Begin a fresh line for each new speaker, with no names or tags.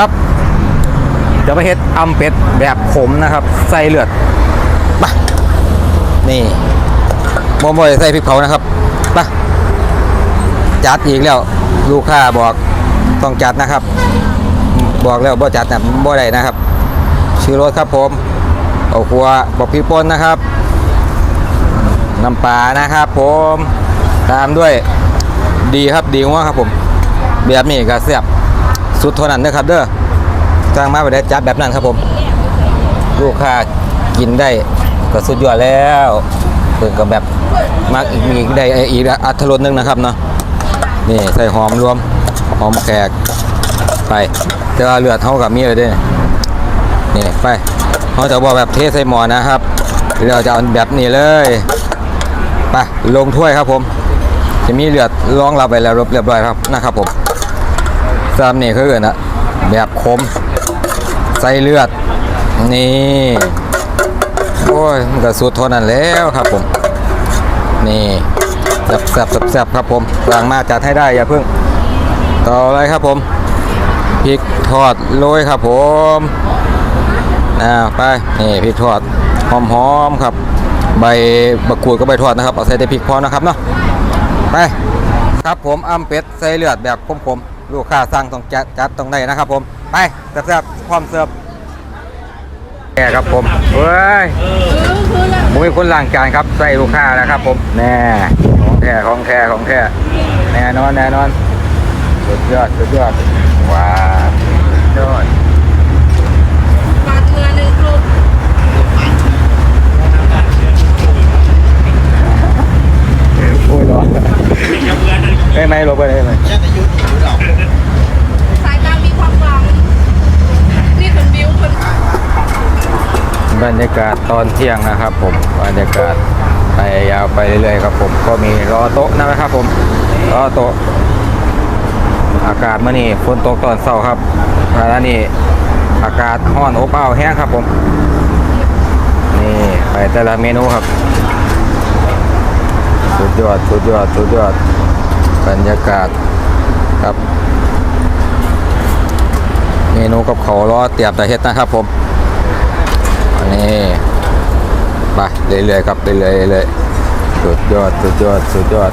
ครับ เดี๋ยวไปเฮ็ดอำเป็ดแบบขมนะครับ ใส่เลือดไปนี่บอมบอยใส่พริกเผานะครับไปจัดอีกแล้ว ลูกค้าบอกต้องจัดนะครับ บอกแล้วบ่จัดนะบ่ได้นะครับ ชื่อรถครับผมเอาครัวบอกพริกป่นนะครับน้ำปลานะครับผมตามด้วยดีครับดีมากครับผม แบบนี้ก็เสียบ สุดเท่านั้นนะครับเด้อจ้างมาไปได้จัดแบบนั้นครับผม ลูกค้ากินได้ก็สุดยอดแล้วเพิ่นก็แบบมักอีกมีอีกได้อีกอัตรสหนึงนะครับเนาะนี่ใส่หอมรวมหอมแขกไปแต่ว่าเลือดเท่ากับมีเลยด้วยนี่ไปเขาจะบอกแบบเทใส่หมอนะครับเราจะเอาแบบนี้เลยไปลงถ้วยครับผม จะมีเลือดรองรับไปแล้วเรียบร้อยครับนะครับผม ซามนี่คือเกินนะแบบคมใส่เลือด นี่โอ้ยมันก็สุดทนนั้นแล้วครับผม นี่แซ่บแซ่บแซ่บครับผมสั่งมาจัดให้ได้อย่าเพิ่ง ต่อเลยครับผมพริกทอดโรยครับผมอ่าไปนี่พริกทอดหอมๆครับ ใบมะกรูดก็ใบทอดนะครับเอาใส่แต่พริกพอนะครับเนาะไปครับผมอ้ำเป็ดใส่เลือดแบบคมๆ ลูกค้าสั่งต้องจัดจัดต้องได้นะครับผม ไปแซ่บๆพร้อมเสิร์ฟแก่ครับผมเฮ้ยผมเป็นคนล้างจานครับใส่ลูกค้าแล้วครับผมแน่ของแท้ของแท้ของแท้แน่นอนแน่นอนสุดยอดสุดยอดว้าวสุดยอด
มาเมือหนึ่งกลุ่ม
โอ้ยร้อนได้ไหมลงไปได้ไหม
สายตามีความหวัง นี่เป็นวิวคน
บรรยากาศตอนเที่ยงนะครับ ผมบรรยากาศไปยาวไปเรื่อยๆครับผมก็มีรอโต๊ะนะครับผมรอโต๊ะอากาศเมื่อนี้ฝนตกตอนเช้าครับแล้วนี่อากาศห้อนอบอ้าวแห้งครับผมนี่ไปแต่ละเมนูครับ สุดยอดสุดยอดสุดยอดบรรยากาศครับ เมนูกับเขาวรอเตรียมแต่เฮ็ดนะครับผม นี่ไปเรื่อยๆครับเรื่อยๆเลยสุดยอดสุดยอดสุดยอด